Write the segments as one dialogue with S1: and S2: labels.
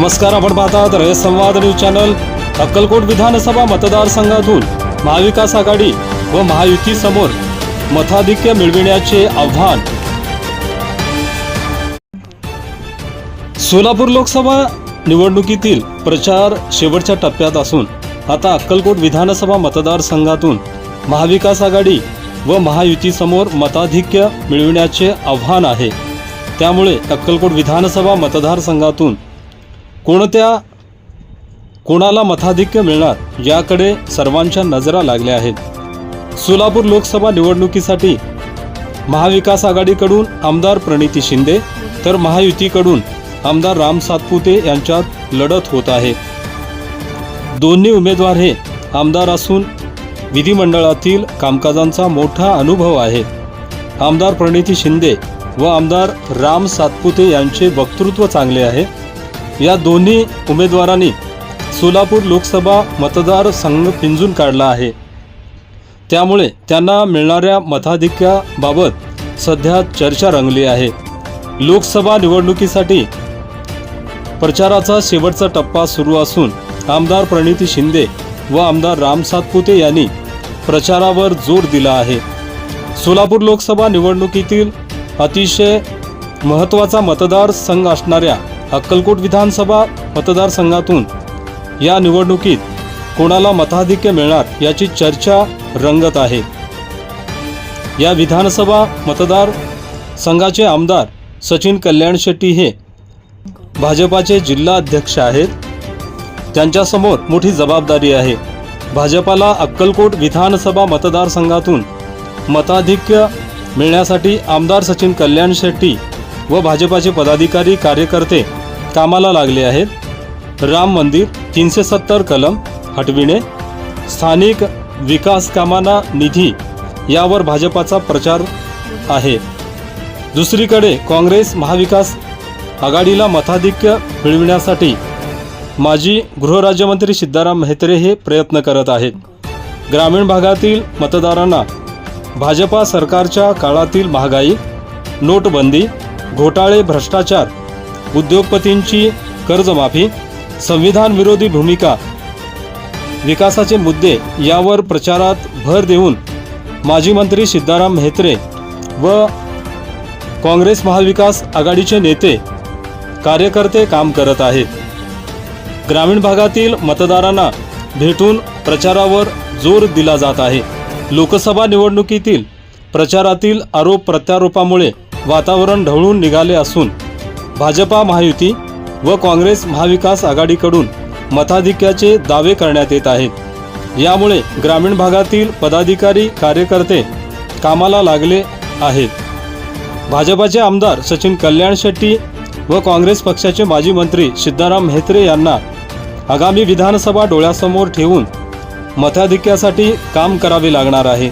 S1: नमस्कार आपण पाहतात रयत संवाद न्यूज चॅनल. अक्कलकोट विधानसभा मतदारसंघातून महाविकास आघाडी व महायुती समोर मताधिक्य मिळविण्याचे आव्हान. सोलापूर लोकसभा निवडणुकीतील प्रचार शेवटच्या टप्प्यात असून आता अक्कलकोट विधानसभा मतदारसंघातून महाविकास आघाडी व महायुतीसमोर मताधिक्य मिळविण्याचे आव्हान आहे. त्यामुळे अक्कलकोट विधानसभा मतदारसंघातून कोणत्या कोणाला मताधिक्य मिळणार याकडे सर्वांच्या नजरा लागल्या आहेत. सोलापूर लोकसभा निवडणुकीसाठी महाविकास आघाडीकडून आमदार प्रणिती शिंदे तर महायुतीकडून आमदार राम सातपुते यांच्यात लढत होत आहे. दोन्ही उमेदवार हे आमदार असून विधिमंडळातील कामकाजांचा मोठा अनुभव आहे. आमदार प्रणिती शिंदे व आमदार राम सातपुते यांचे वक्तृत्व चांगले आहे. या दोन्ही उमेदवारांनी सोलापूर लोकसभा मतदारसंघ पिंजून काढला आहे. त्यामुळे त्यांना मिळणाऱ्या मताधिक्याबाबत सध्या चर्चा रंगली आहे. लोकसभा निवडणुकीसाठी प्रचाराचा शेवटचा टप्पा सुरू असून आमदार प्रणिती शिंदे व आमदार राम सातपुते यांनी प्रचारावर जोर दिला आहे. सोलापूर लोकसभा निवडणुकीतील अतिशय महत्त्वाचा मतदारसंघ असणाऱ्या अक्कलकोट विधानसभा मतदारसंघातून या निवडणुकीत कोणाला मताधिक्य मिळणार याची चर्चा रंगत आहे. या विधानसभा मतदार संघाचे आमदार सचिन कल्याण शेट्टी हे भाजपाचे जिल्हा अध्यक्ष आहेत. त्यांच्यासमोर मोठी जबाबदारी आहे. भाजपाला अक्कलकोट विधानसभा मतदारसंघातून मताधिक्य मिळण्यासाठी आमदार सचिन कल्याण शेट्टी व भाजपाचे पदाधिकारी कार्यकर्ते कामाला लागले आहेत. राम मंदिर तीनशे सत्तर कलम हटविणे. स्थानिक विकास कामांना निधी यावर भाजपाचा प्रचार आहे. दुसरीकडे काँग्रेस महाविकास आघाडीला मताधिक्य मिळविण्यासाठी माजी गृहराज्यमंत्री सिद्धाराम म्हेत्रे हे प्रयत्न करत आहेत. ग्रामीण भागातील मतदारांना भाजपा सरकारच्या काळातील महागाई नोटबंदी घोटाळे भ्रष्टाचार उद्योगपतींची कर्जमाफी संविधान विरोधी भूमिका विकासाचे मुद्दे यावर प्रचारात भर देऊन माजी मंत्री सिद्धाराम म्हेत्रे व काँग्रेस महाविकास आघाडीचे नेते कार्यकर्ते काम करत आहेत. ग्रामीण भागातील मतदारांना भेटून प्रचारावर जोर दिला जात आहे. लोकसभा निवडणुकीतील प्रचारातील आरोप प्रत्यारोपामुळे वातावरण ढवळून निघाले असून भाजपा महायुती व काँग्रेस महाविकास आघाडीकडून मताधिक्याचे दावे करण्यात येत आहेत. यामुळे ग्रामीण भागातील पदाधिकारी कार्यकर्ते कामाला लागले आहेत. भाजपाचे आमदार सचिन कल्याण शेट्टी व काँग्रेस पक्षाचे माजी मंत्री सिद्धाराम म्हेत्रे यांना आगामी विधानसभा डोळ्यासमोर ठेवून मताधिक्यासाठी काम करावे लागणार आहे.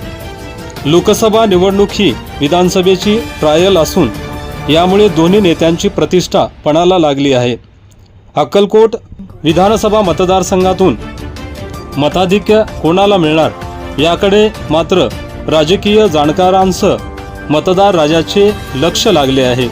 S1: लोकसभा निवडणूक ही विधानसभेची ट्रायल असून यामुळे दोन्ही नेत्यांची प्रतिष्ठा पणाला लागली आहे. अक्कलकोट विधानसभा मतदारसंघातून मताधिक्य कोणाला मिळणार याकडे मात्र राजकीय जाणकारांसह मतदार राजाचे लक्ष लागले आहे.